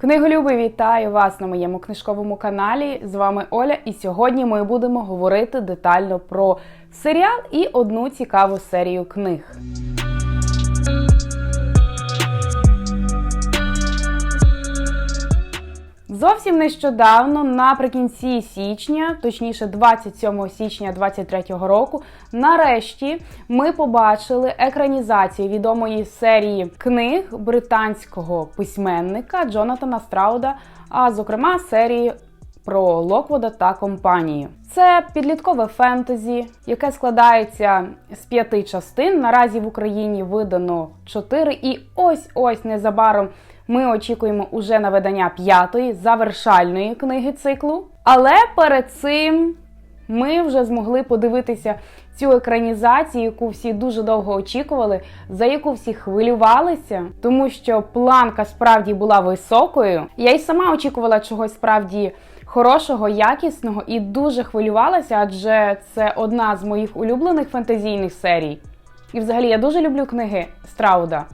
Книголюби, вітаю вас на моєму книжковому каналі. З вами Оля, і сьогодні ми будемо говорити детально про серіал і одну цікаву серію книг. Зовсім нещодавно, наприкінці січня, точніше 27 січня 23-го року, нарешті ми побачили екранізацію відомої серії книг британського письменника Джонатана Страуда, а зокрема серії про Локвода та компанію. Це підліткове фентезі, яке складається з п'яти частин. Наразі в Україні видано чотири, і ось ось незабаром ми очікуємо уже на видання п'ятої завершальної книги циклу. Але перед цим ми вже змогли подивитися цю екранізацію, яку всі дуже довго очікували, за яку всі хвилювалися, тому що планка справді була високою. Я й сама очікувала чогось справді хорошого, якісного і дуже хвилювалася, адже це одна з моїх улюблених фантазійних серій. І взагалі я дуже люблю книги Страуда.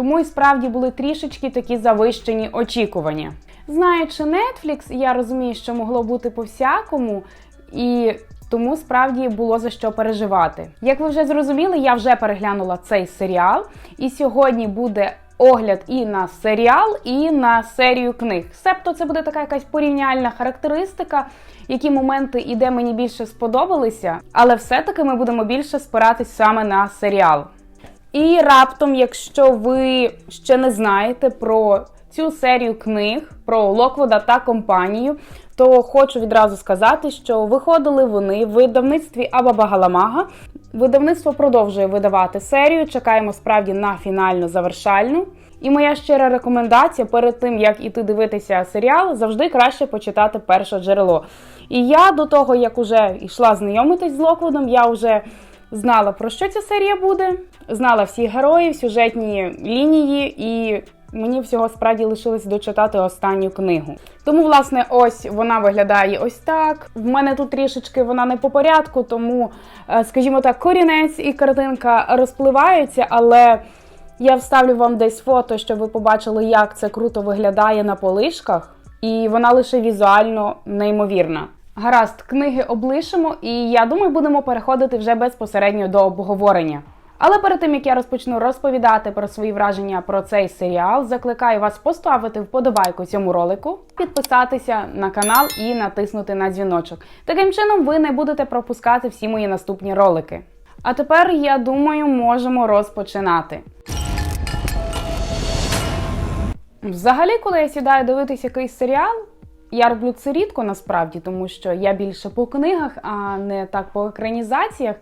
Тому і справді були трішечки такі завищені очікування. Знаючи Netflix, я розумію, що могло бути по-всякому, і тому справді було за що переживати. Як ви вже зрозуміли, я вже переглянула цей серіал, і сьогодні буде огляд і на серіал, і на серію книг. Себто це буде така якась порівняльна характеристика, які моменти і де мені більше сподобалися, але все-таки ми будемо більше спиратись саме на серіал. І раптом, якщо ви ще не знаєте про цю серію книг про Локвода та компанію, то хочу відразу сказати, що виходили вони в видавництві Абабагаламага. Видавництво продовжує видавати серію. Чекаємо справді на фінальну завершальну. І моя щира рекомендація перед тим, як іти дивитися серіал, завжди краще почитати перше джерело. І я до того, як уже йшла знайомитись з Локвудом, я вже знала про що ця серія буде, знала всіх героїв, сюжетні лінії, і мені всього справді лишилось дочитати останню книгу. Тому, власне, ось вона виглядає ось так. В мене тут трішечки вона не по порядку, тому, е, скажімо так, корінець і картинка розпливаються, але. Я вставлю вам десь фото, щоб ви побачили, як це круто виглядає на полишках, і вона лише візуально неймовірна. Гаразд, книги облишимо, і я думаю, будемо переходити вже безпосередньо до обговорення. Але перед тим як я розпочну розповідати про свої враження про цей серіал, закликаю вас поставити вподобайку цьому ролику, підписатися на канал і натиснути на дзвіночок. Таким чином, ви не будете пропускати всі мої наступні ролики. А тепер я думаю, можемо розпочинати. Взагалі, коли я сідаю дивитися якийсь серіал, я роблю це рідко насправді, тому що я більше по книгах, а не так по екранізаціях.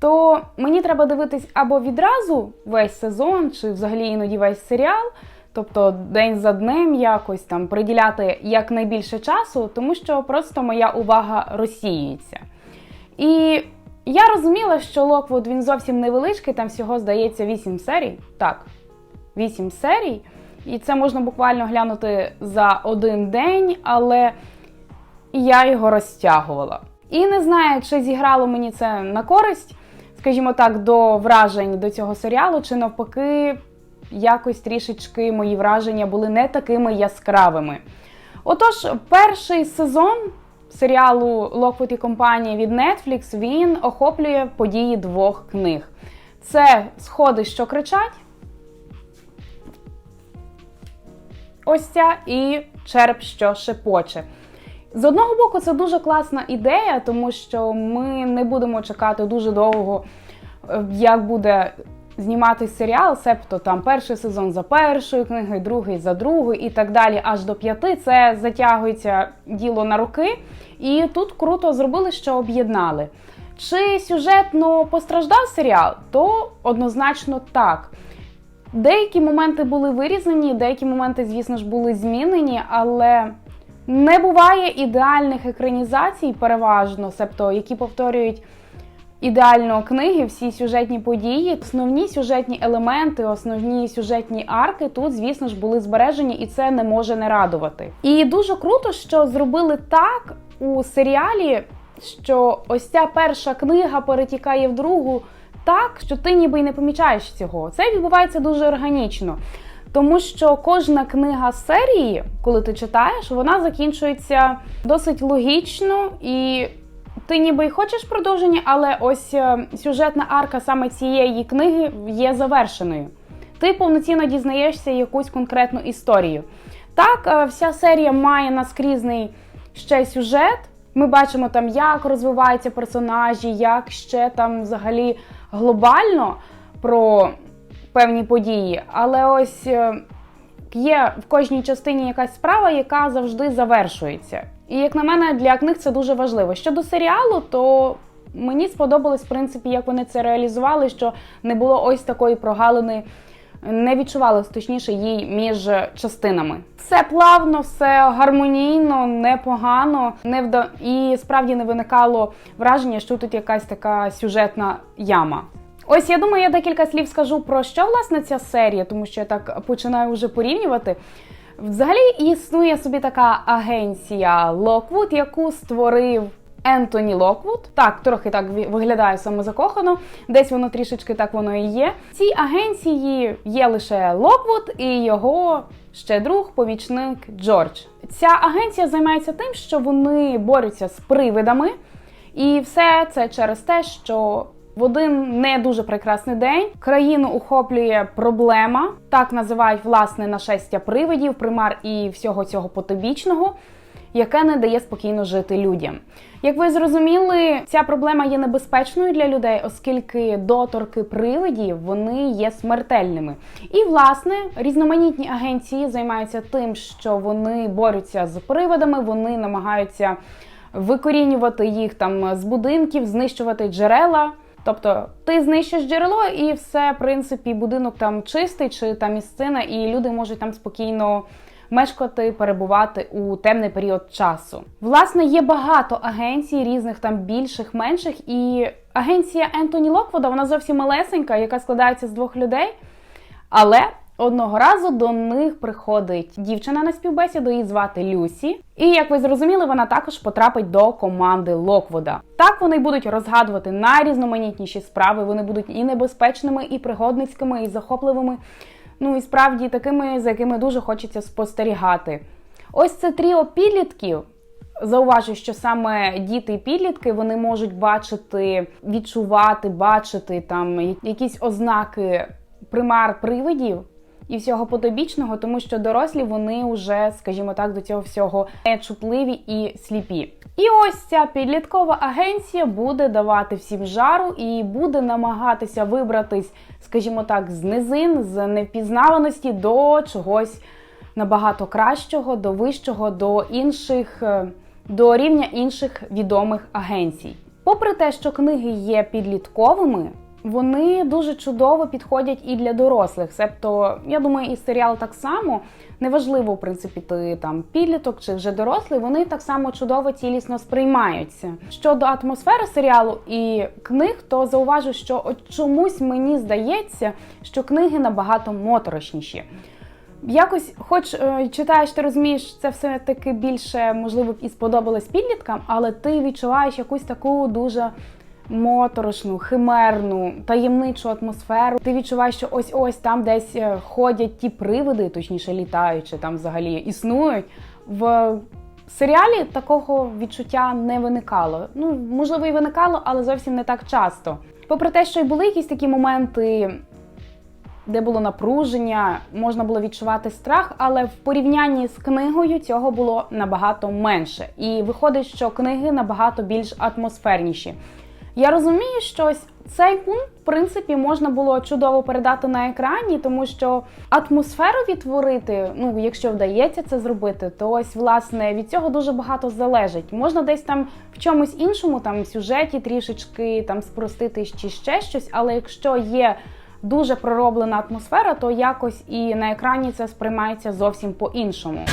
То мені треба дивитись або відразу весь сезон, чи взагалі іноді весь серіал, тобто день за днем якось там приділяти якнайбільше часу, тому що просто моя увага розсіюється. І я розуміла, що Локвуд він зовсім невеличкий, там всього здається 8 серій. Так, 8 серій. І це можна буквально глянути за один день, але я його розтягувала. І не знаю, чи зіграло мені це на користь, скажімо так, до вражень до цього серіалу, чи навпаки, якось трішечки мої враження були не такими яскравими. Отож, перший сезон серіалу Lockwood і компанії від Netflix він охоплює події двох книг: це Сходи, що кричать. Ось ця і череп, що шепоче. З одного боку, це дуже класна ідея, тому що ми не будемо чекати дуже довго, е, як буде знімати серіал, себто там перший сезон за першою книгою, другий за другою і так далі, аж до п'яти. Це затягується діло на роки. І тут круто зробили, що об'єднали. Чи сюжетно постраждав серіал, то однозначно так. Деякі моменти були вирізані, деякі моменти, звісно ж, були змінені, але не буває ідеальних екранізацій, переважно, себто які повторюють ідеально книги, всі сюжетні події. Основні сюжетні елементи, основні сюжетні арки тут, звісно ж, були збережені, і це не може не радувати. І дуже круто, що зробили так у серіалі, що ось ця перша книга перетікає в другу так, що ти ніби й не помічаєш цього. Це відбувається дуже органічно. Тому що кожна книга серії, коли ти читаєш, вона закінчується досить логічно і. Ти ніби й хочеш продовження, але ось е, сюжетна арка саме цієї книги є завершеною. Ти повноцінно дізнаєшся якусь конкретну історію. Так, е, вся серія має наскрізний ще сюжет. Ми бачимо там, як розвиваються персонажі, як ще там взагалі глобально про певні події. Але ось е, є в кожній частині якась справа, яка завжди завершується. І як на мене, для книг це дуже важливо. Щодо серіалу, то мені сподобалось, в принципі, як вони це реалізували, що не було ось такої прогалини, не відчувалось точніше їй між частинами. Все плавно, все гармонійно, непогано, не вда... і справді не виникало враження, що тут якась така сюжетна яма. Ось я думаю, я декілька слів скажу про що власне ця серія, тому що я так починаю вже порівнювати. Взагалі існує собі така агенція Lockwood, яку створив Ентоні Локвуд. Так, трохи так виглядає самозакохано, десь воно трішечки так воно і є. В цій агенції є лише Локвуд і його ще друг, помічник Джордж. Ця агенція займається тим, що вони борються з привидами, і все це через те, що в один не дуже прекрасний день країну ухоплює проблема, так називають власне нашестя привидів, примар і всього цього потобічного, яке не дає спокійно жити людям. Як ви зрозуміли, ця проблема є небезпечною для людей, оскільки доторки привидів вони є смертельними. І власне різноманітні агенції займаються тим, що вони борються з привидами, вони намагаються викорінювати їх там з будинків, знищувати джерела. Тобто ти знищиш джерело, і все, в принципі, будинок там чистий, чи там місцина, і люди можуть там спокійно мешкати, перебувати у темний період часу. Власне, є багато агенцій, різних там більших, менших, і агенція Ентоні Локвода, вона зовсім малесенька, яка складається з двох людей. Але одного разу до них приходить дівчина на співбесіду, її звати Люсі. І як ви зрозуміли, вона також потрапить до команди Локвуда. Так вони будуть розгадувати найрізноманітніші справи. Вони будуть і небезпечними, і пригодницькими, і захопливими. Ну і справді такими, за якими дуже хочеться спостерігати. Ось це тріо підлітків. Зауважу, що саме діти і підлітки вони можуть бачити, відчувати, бачити там якісь ознаки примар привидів і всього подобічного, тому що дорослі вони вже, скажімо так, до цього всього чутливі і сліпі. І ось ця підліткова агенція буде давати всім жару і буде намагатися вибратись, скажімо так, з низин, з невпізнаваності до чогось набагато кращого, до вищого, до інших, е, до рівня інших відомих агенцій. Попри те, що книги є підлітковими, вони дуже чудово підходять і для дорослих. Себто, я думаю, і серіал так само. Неважливо, в принципі, ти там підліток чи вже дорослий, вони так само чудово цілісно сприймаються. Щодо атмосфери серіалу і книг, то зауважу, що от чомусь мені здається, що книги набагато моторошніші. Якось, хоч е, читаєш, ти розумієш, це все таки більше можливо і сподобалось підліткам, але ти відчуваєш якусь таку дуже моторошну, химерну, таємничу атмосферу. Ти відчуваєш, що ось ось там десь е, ходять ті привиди, точніше літаючи, там взагалі існують. В серіалі такого відчуття не виникало. Ну, можливо, і виникало, але зовсім не так часто. Попри те, що й були якісь такі моменти. Де було напруження, можна було відчувати страх, але в порівнянні з книгою цього було набагато менше. І виходить, що книги набагато більш атмосферніші. Я розумію, що ось цей пункт, в принципі, можна було чудово передати на екрані, тому що атмосферу відтворити, ну якщо вдається це зробити, то ось власне від цього дуже багато залежить. Можна десь там в чомусь іншому, там сюжеті трішечки там спростити чи ще щось, але якщо є дуже пророблена атмосфера, то якось і на екрані це сприймається зовсім по-іншому.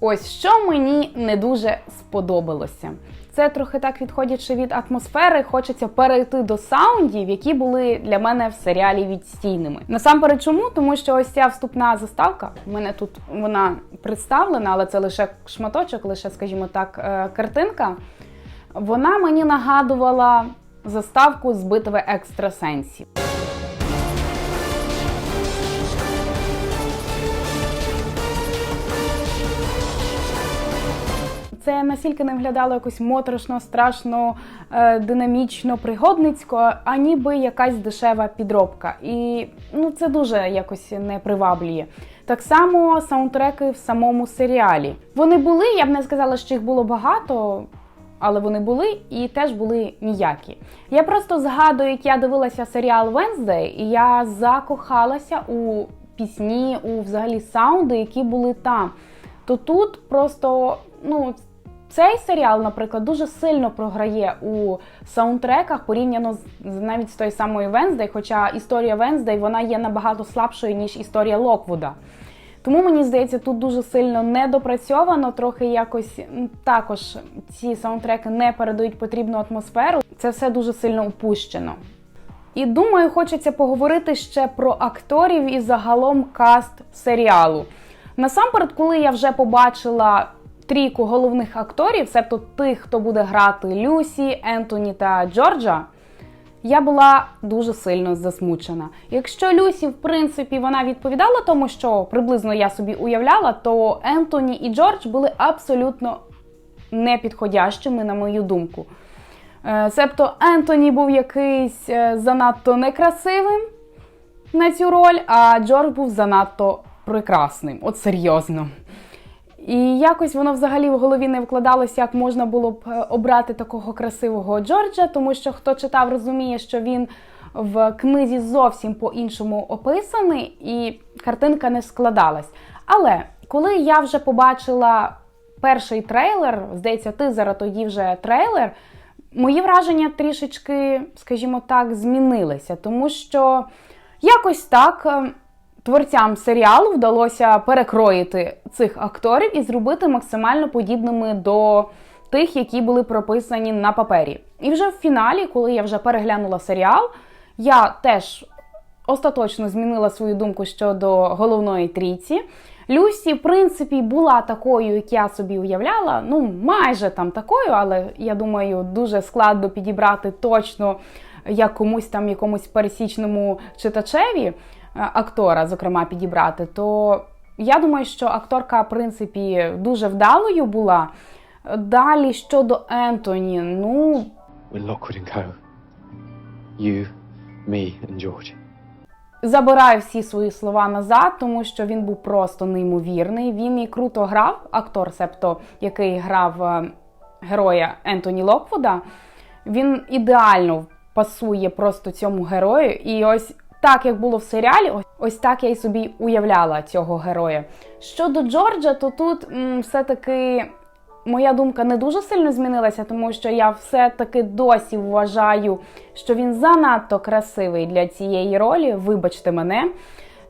Ось що мені не дуже сподобалося. Це трохи так відходячи від атмосфери, хочеться перейти до саундів, які були для мене в серіалі відстійними. Насамперед, чому? Тому що ось ця вступна заставка. У мене тут вона представлена, але це лише шматочок, лише, скажімо так, е, картинка. Вона мені нагадувала заставку з битви екстрасенсів. Це настільки не виглядало якось моторошно, страшно, е, динамічно, пригодницько, а ніби якась дешева підробка. І ну, це дуже якось не приваблює. Так само саундтреки в самому серіалі. Вони були, я б не сказала, що їх було багато. Але вони були і теж були ніякі. Я просто згадую, як я дивилася серіал Wednesday, і я закохалася у пісні, у взагалі саунди, які були там. То тут просто ну. Цей серіал, наприклад, дуже сильно програє у саундтреках порівняно з навіть з тою самою Венздей, хоча історія Венздей вона є набагато слабшою, ніж історія Локвуда. Тому мені здається, тут дуже сильно недопрацьовано, трохи якось також ці саундтреки не передають потрібну атмосферу. Це все дуже сильно упущено. І думаю, хочеться поговорити ще про акторів і загалом каст серіалу. Насамперед, коли я вже побачила трійку головних акторів, себто тих, хто буде грати Люсі, Ентоні та Джорджа, я була дуже сильно засмучена. Якщо Люсі, в принципі, вона відповідала тому, що приблизно я собі уявляла, то Ентоні і Джордж були абсолютно непідходящими, на мою думку. Е, Себто Ентоні був якийсь е, занадто некрасивим на цю роль, а Джордж був занадто прекрасним. От серйозно. І якось воно взагалі в голові не вкладалося, як можна було б е, обрати такого красивого Джорджа, тому що хто читав, розуміє, що він в книзі зовсім по-іншому описаний, і картинка не складалась. Але коли я вже побачила перший трейлер, здається, ти зараз тоді вже трейлер, мої враження трішечки, скажімо так, змінилися, тому що якось так. Творцям серіалу вдалося перекроїти цих акторів і зробити максимально подібними до тих, які були прописані на папері. І вже в фіналі, коли я вже переглянула серіал, я теж остаточно змінила свою думку щодо головної трійці. Люсі, в принципі, була такою, як я собі уявляла. Ну, майже там такою, але я думаю, дуже складно підібрати точно як комусь там якомусь пересічному читачеві актора, зокрема, підібрати. То я думаю, що акторка, в принципі, дуже вдалою була. Далі щодо Ентоні, ну. You, me, and George. Забираю всі свої слова назад, тому що він був просто неймовірний. Він і круто грав, актор, себто який грав е, героя Ентоні Локвуда. Він ідеально пасує просто цьому герою. І ось так, як було в серіалі, ось, так я й собі уявляла цього героя. Щодо Джорджа, то тут все-таки моя думка не дуже сильно змінилася, тому що я все-таки досі вважаю, що він занадто красивий для цієї ролі. Вибачте мене.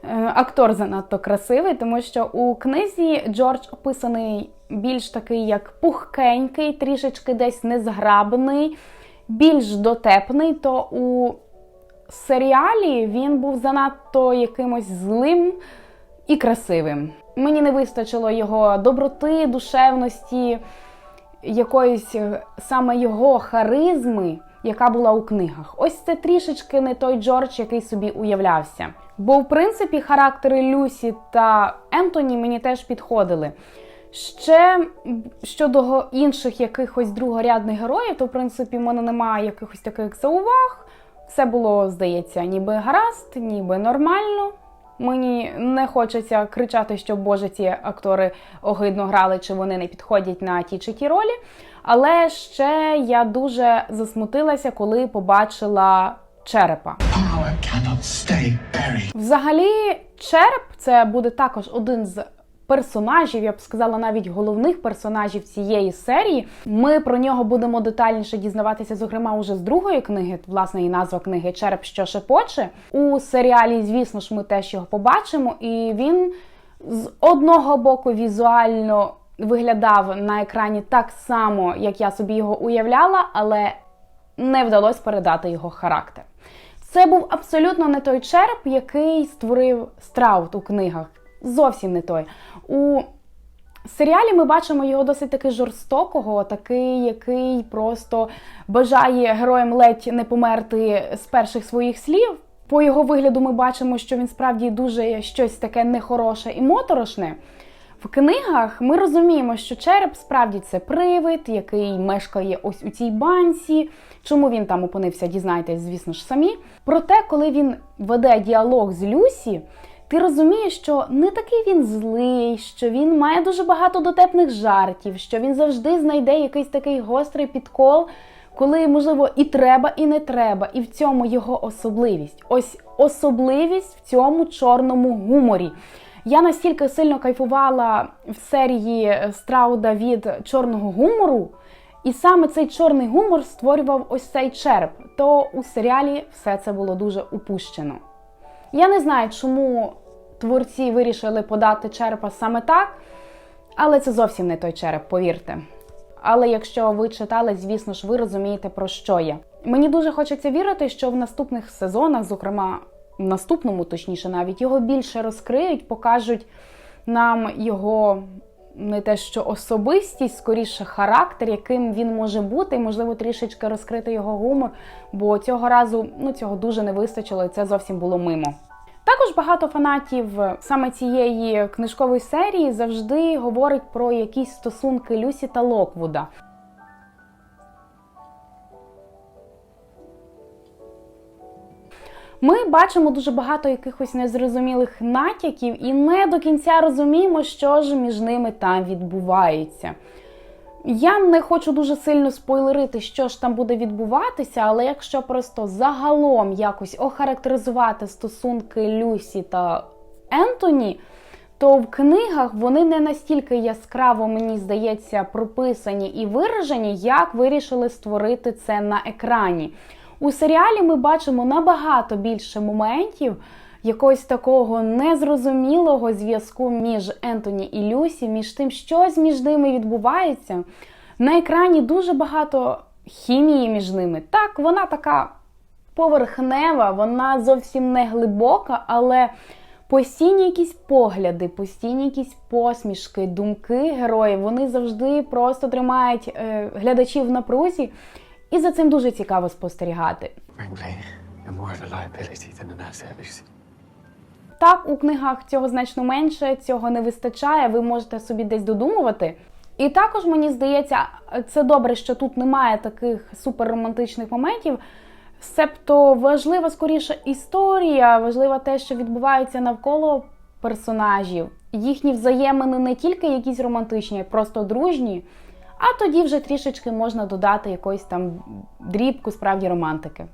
Е, Актор занадто красивий, тому що у книзі Джордж описаний більш такий, як пухкенький, трішечки десь незграбний, більш дотепний, то у серіалі він був занадто якимось злим і красивим. Мені не вистачило його доброти, душевності, якоїсь е, саме його харизми, яка була у книгах. Ось це трішечки не той Джордж, який собі уявлявся. Бо, в принципі, характери Люсі та Ентоні мені теж підходили. Ще щодо інших якихось другорядних героїв, то в принципі в мене немає якихось таких зауваг. Все було, здається, ніби гаразд, ніби нормально. Мені не хочеться кричати, що Боже, ці актори огидно грали, чи вони не підходять на ті чи ті ролі. Але ще я дуже засмутилася, коли побачила черепа. Взагалі, череп це буде також один з персонажів, я б сказала, навіть головних персонажів цієї серії. Ми про нього будемо детальніше дізнаватися, зокрема, уже з другої книги. Власне, і назва книги Череп, що шепоче. У серіалі, звісно ж, ми теж його побачимо, і він з одного боку візуально виглядав на екрані так само, як я собі його уявляла, але не вдалося передати його характер. Це був абсолютно не той череп, який створив Страут у книгах. Зовсім не той. У серіалі ми бачимо його досить таки жорстокого, такий, який просто бажає героям ледь не померти з перших своїх слів. По його вигляду ми бачимо, що він справді дуже щось таке нехороше і моторошне. В книгах ми розуміємо, що череп справді це привид, який мешкає ось у цій банці. Чому він там опинився, дізнайтесь, звісно ж, самі. Проте, коли він веде діалог з Люсі, ти розумієш, що не такий він злий, що він має дуже багато дотепних жартів, що він завжди знайде якийсь такий гострий підкол, коли, можливо, і треба, і не треба. І в цьому його особливість. Ось особливість в цьому чорному гуморі. Я настільки сильно кайфувала в серії Страуда від чорного гумору, і саме цей чорний гумор створював ось цей череп. То у серіалі все це було дуже упущено. Я не знаю, чому творці вирішили подати черепа саме так, але це зовсім не той череп, повірте. Але якщо ви читали, звісно ж, ви розумієте, про що я. Мені дуже хочеться вірити, що в наступних сезонах, зокрема в наступному, точніше, навіть його більше розкриють, покажуть нам його не те, що особистість, скоріше характер, яким він може бути, і можливо трішечки розкрити його гумор, бо цього разу ну цього дуже не вистачило, і це зовсім було мимо. Також багато фанатів саме цієї книжкової серії завжди говорить про якісь стосунки Люсі та Локвуда. Ми бачимо дуже багато якихось незрозумілих натяків і не до кінця розуміємо, що ж між ними там відбувається. Я не хочу дуже сильно спойлерити, що ж там буде відбуватися, але якщо просто загалом якось охарактеризувати стосунки Люсі та Ентоні, то в книгах вони не настільки яскраво, мені здається, прописані і виражені, як вирішили створити це на екрані. У серіалі ми бачимо набагато більше моментів якогось такого незрозумілого зв'язку між Ентоні і Люсі, між тим, щось між ними відбувається. На екрані дуже багато хімії між ними. Так, вона така поверхнева, вона зовсім не глибока, але постійні якісь погляди, постійні якісь посмішки, думки героїв, вони завжди просто тримають е, глядачів в напрузі. І за цим дуже цікаво спостерігати. Так, у книгах цього значно менше, цього не вистачає, ви можете собі десь додумувати. І також мені здається, це добре, що тут немає таких суперромантичних моментів. Себто важлива скоріше історія, важливо те, що відбувається навколо персонажів. Їхні взаємини не тільки якісь романтичні, просто дружні. А тоді вже трішечки можна додати якоїсь там дрібку справді романтики.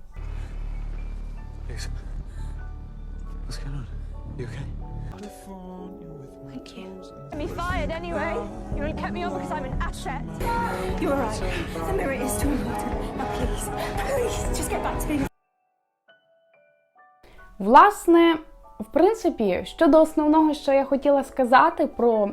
Власне, в принципі, щодо основного, що я хотіла сказати про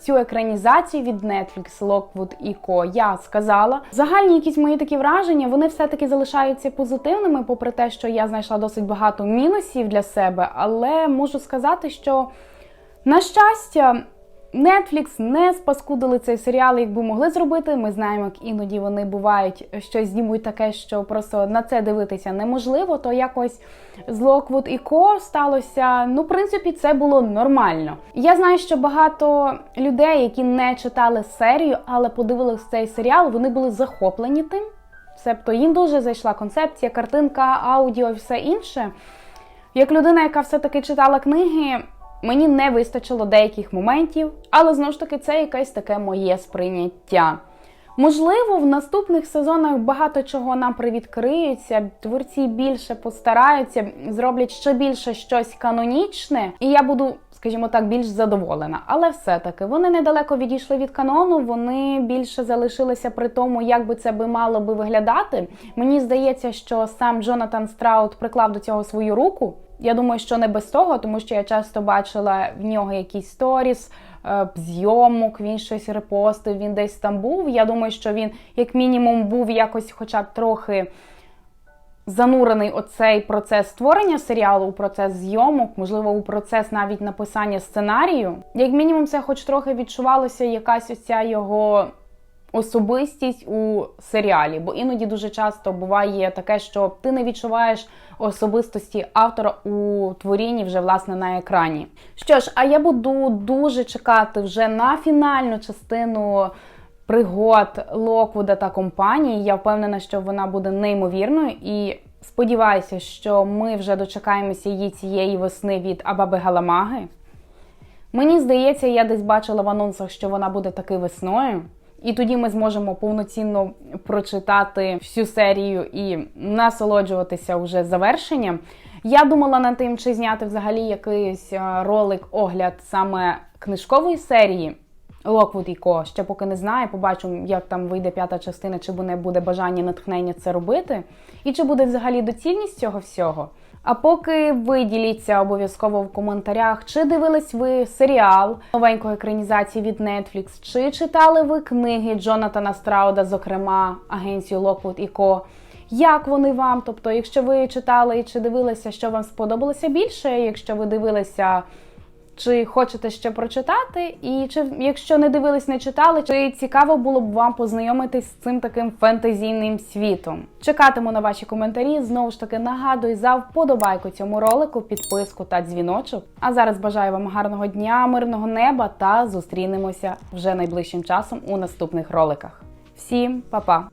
цю екранізацію від Netflix, Lockwood і Co, я сказала. Загальні якісь мої такі враження, вони все-таки залишаються позитивними, попри те, що я знайшла досить багато мінусів для себе, але можу сказати, що на щастя. Netflix не спаскудили цей серіал, якби могли зробити. Ми знаємо, як іноді вони бувають щось знімуть таке, що просто на це дивитися неможливо. То якось з Lockwood і Co сталося. Ну, в принципі, це було нормально. Я знаю, що багато людей, які не читали серію, але подивились цей серіал, вони були захоплені тим. Себто їм дуже зайшла концепція, картинка, аудіо і все інше. Як людина, яка все-таки читала книги. Мені не вистачило деяких моментів, але знову ж таки це якесь таке моє сприйняття. Можливо, в наступних сезонах багато чого нам привідкриється, творці більше постараються, зроблять ще більше щось канонічне, і я буду, скажімо так, більш задоволена. Але все-таки вони недалеко відійшли від канону, вони більше залишилися при тому, як би це би мало би виглядати. Мені здається, що сам Джонатан Страут приклав до цього свою руку. Я думаю, що не без того, тому що я часто бачила в нього якісь сторіс, е, зйомок, він щось репостив, він десь там був. Я думаю, що він, як мінімум, був якось, хоча б трохи занурений оцей процес створення серіалу, у процес зйомок, можливо, у процес навіть написання сценарію. Як мінімум, це хоч трохи відчувалося якась ось ця його особистість у серіалі, бо іноді дуже часто буває таке, що ти не відчуваєш особистості автора у творінні вже власне на екрані. Що ж, а я буду дуже чекати вже на фінальну частину пригод Локвуда та компанії. Я впевнена, що вона буде неймовірною і. Сподіваюся, що ми вже дочекаємося її цієї весни від Абаби Галамаги. Мені здається, я десь бачила в анонсах, що вона буде таки весною. І тоді ми зможемо повноцінно прочитати всю серію і насолоджуватися вже завершенням. Я думала над тим, чи зняти взагалі якийсь е, ролик, огляд саме книжкової серії Локвуд і Ко. Ще поки не знаю, побачу, як там вийде п'ята частина, чи буде буде бажання натхнення це робити, і чи буде взагалі доцільність цього всього. А поки ви діліться обов'язково в коментарях, чи дивились ви серіал новенької екранізації від Netflix, чи читали ви книги Джонатана Страуда, зокрема агенцію Lockwood і Ко. Як вони вам? Тобто, якщо ви читали чи дивилися, що вам сподобалося більше, якщо ви дивилися чи хочете ще прочитати, і чи якщо не дивились, не читали, чи цікаво було б вам познайомитись з цим таким фентезійним світом? Чекатиму на ваші коментарі. Знову ж таки нагадую за вподобайку цьому ролику, підписку та дзвіночок. А зараз бажаю вам гарного дня, мирного неба та зустрінемося вже найближчим часом у наступних роликах. Всім па-па!